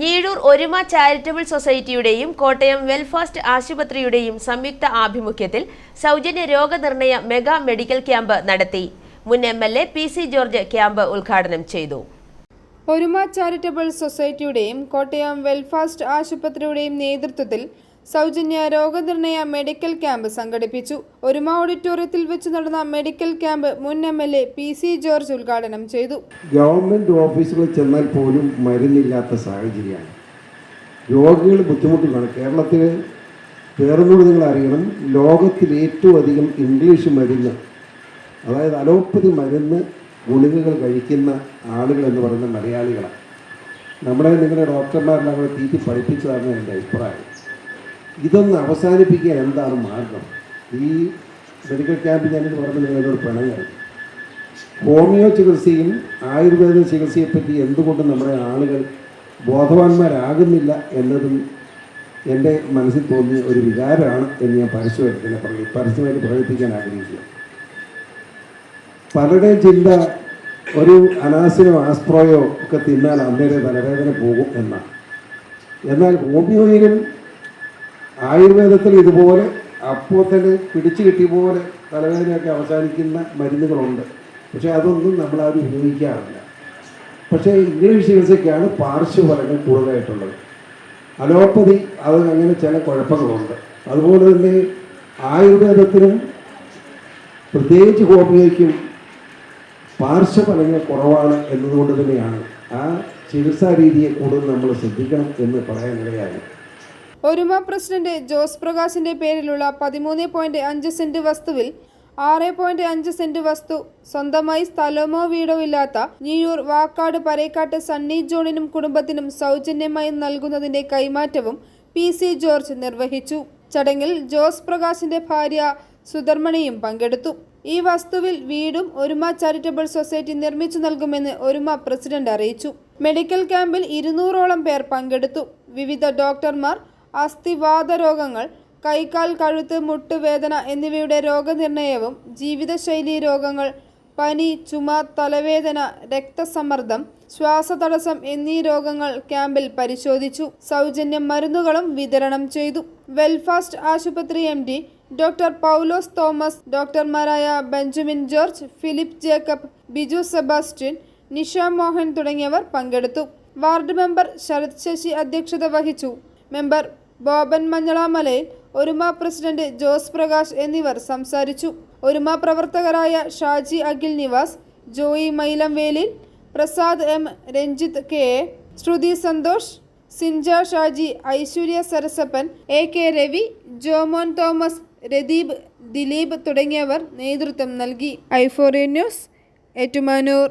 ഞീഴൂർ ഒരുമ ചാരിറ്റബിൾ സൊസൈറ്റിയുടെയും കോട്ടയം വെൽഫാസ്റ്റ് ആശുപത്രിയുടെയും സംയുക്ത ആഭിമുഖ്യത്തിൽ സൗജന്യ രോഗനിർണയ മെഗാ മെഡിക്കൽ ക്യാമ്പ് നടത്തി. മുൻ M L A P C George camp ഉദ്ഘാടനം ചെയ്തു. ഒരുമ ചാരിറ്റബിൾ സൊസൈറ്റിയുടെയും കോട്ടയം വെൽഫാസ്റ്റ് ആശുപത്രിയുടെയും നേതൃത്വത്തിൽ സൗജന്യ രോഗനിർണയ മെഡിക്കൽ ക്യാമ്പ് സംഘടിപ്പിച്ചു. ഒരുമ ഓഡിറ്റോറിയത്തിൽ വെച്ച് നടന്ന മെഡിക്കൽ ക്യാമ്പ് മുൻ M L A P C George ഉദ്ഘാടനം ചെയ്തു. ഗവൺമെന്റ് ഓഫീസുകളിൽ ചെന്നാൽ പോലും മരുന്നില്ലാത്ത സാഹചര്യമാണ്. രോഗികൾ ബുദ്ധിമുട്ടിലാണ് കേരളത്തിൽ വേറൊന്നുകൂടി നിങ്ങൾ അറിയണം ലോകത്തിൽ ഏറ്റവും അധികം ഇംഗ്ലീഷ് മരുന്ന് അതായത് അലോപ്പതി മരുന്ന് ഗുളികകൾ കഴിക്കുന്ന ആളുകൾ എന്ന് പറയുന്ന മലയാളികളാണ്. നമ്മുടെ നിങ്ങളുടെ ഡോക്ടർമാരെല്ലാം കൂടെ തീറ്റി പഠിപ്പിച്ചതാണ് എന്റെ അഭിപ്രായം. ഇതൊന്ന് അവസാനിപ്പിക്കാൻ എന്താണ് മാർഗം? ഈ മെഡിക്കൽ ക്യാമ്പ് ഞാനിത് പറഞ്ഞ നിങ്ങളോട് പിണങ്ങാണ് ഹോമിയോ ചികിത്സയും ആയുർവേദ ചികിത്സയെപ്പറ്റി എന്തുകൊണ്ട് നമ്മുടെ ആളുകൾ ബോധവാന്മാരാകുന്നില്ല എന്നതും എന്റെ മനസ്സിൽ തോന്നിയ ഒരു വികാരമാണ് എന്ന് ഞാൻ പരസ്യമായിട്ട് തന്നെ പറഞ്ഞു പരസ്യമായിട്ട് പ്രകടിപ്പിക്കാൻ ആഗ്രഹിക്കുക. പലരുടെ ചിന്ത ഒരു അനാസിനോ ആസ്പ്രോയോ ഒക്കെ തിന്നാൽ അമ്മയുടെ തലവേദന പോകും എന്നാണ്. എന്നാൽ ഹോമിയോയിലും ആയുർവേദത്തിൽ ഇതുപോലെ അപ്പോൾ തന്നെ പിടിച്ചു കിട്ടിയ പോലെ തലവേദനയൊക്കെ അവസാനിക്കുന്ന മരുന്നുകളുണ്ട്. പക്ഷെ അതൊന്നും നമ്മൾ ആരും ഉപയോഗിക്കാറില്ല. പക്ഷേ ഇംഗ്ലീഷ് ചികിത്സയ്ക്കാണ് പാർശ്വഫലങ്ങൾ കൂടുതലായിട്ടുള്ളത്. അലോപ്പതി അത് അങ്ങനെ ചില കുഴപ്പങ്ങളുണ്ട്. അതുപോലെ തന്നെ ആയുർവേദത്തിനും പ്രത്യേകിച്ച് ഹോമിയോയ്ക്കും പാർശ്വഫലങ്ങൾ കുറവാണ് എന്നതുകൊണ്ട് തന്നെയാണ് ആ ചികിത്സാ രീതിയെ കൂടുതൽ നമ്മൾ ശ്രദ്ധിക്കണം എന്ന് പറയാൻ പറയാനിടയായി. ഒരുമ പ്രസിഡന്റ് ജോസ് പ്രകാശിന്റെ പേരിലുള്ള പതിമൂന്ന് പോയിന്റ് അഞ്ച് സെന്റ് വസ്തുവിൽ ആറ് പോയിന്റ് അഞ്ച് സെന്റ് വസ്തു സ്വന്തമായി സ്ഥലമോ വീടോ ഇല്ലാത്ത ഞിയൂർ വാക്കാട് പരേക്കാട്ട് സണ്ണി ജോണിനും കുടുംബത്തിനും സൗജന്യമായി നൽകുന്നതിന്റെ കൈമാറ്റവും പി സി ജോർജ് നിർവഹിച്ചു. ചടങ്ങിൽ ജോസ് പ്രകാശിന്റെ ഭാര്യ സുധർമ്മണിയും പങ്കെടുത്തു. ഈ വസ്തുവിൽ വീടും ഒരുമ ചാരിറ്റബിൾ സൊസൈറ്റി നിർമ്മിച്ചു നൽകുമെന്ന് ഒരുമ പ്രസിഡന്റ് അറിയിച്ചു. മെഡിക്കൽ ക്യാമ്പിൽ ഇരുന്നൂറോളം പേർ പങ്കെടുത്തു. വിവിധ ഡോക്ടർമാർ അസ്ഥിവാത രോഗങ്ങൾ കൈക്കാൽ കഴുത്ത് മുട്ടുവേദന എന്നിവയുടെ രോഗനിർണയവും ജീവിതശൈലി രോഗങ്ങൾ പനി ചുമ തലവേദന രക്തസമ്മർദ്ദം ശ്വാസതടസ്സം എന്നീ രോഗങ്ങൾ ക്യാമ്പിൽ പരിശോധിച്ചു. സൗജന്യ മരുന്നുകളും വിതരണം ചെയ്തു. വെൽഫാസ്റ്റ് ആശുപത്രി M D doctor Paulose Thomas ഡോക്ടർമാരായ Benjamin George Philip Jacob Biju Sebastian Nisha Mohan തുടങ്ങിയവർ പങ്കെടുത്തു. വാർഡ് മെമ്പർ ശരത് ശശി അധ്യക്ഷത വഹിച്ചു. മെമ്പർ ബോബൻ മഞ്ഞളാമലയിൽ ഒരുമ പ്രസിഡന്റ് ജോസ് പ്രകാശ് എന്നിവർ സംസാരിച്ചു. ഒരുമ പ്രവർത്തകരായ Shaji Akhil Nivas Joy Mylamvelil Prasad M Ranjith K A Sruthi Santhosh Sinja Shaji Aishwarya Sarasappan A K Ravi Jomon Thomas Radeep Dileep തുടങ്ങിയവർ നേതൃത്വം നൽകി. Euphoria news Ettumanoor.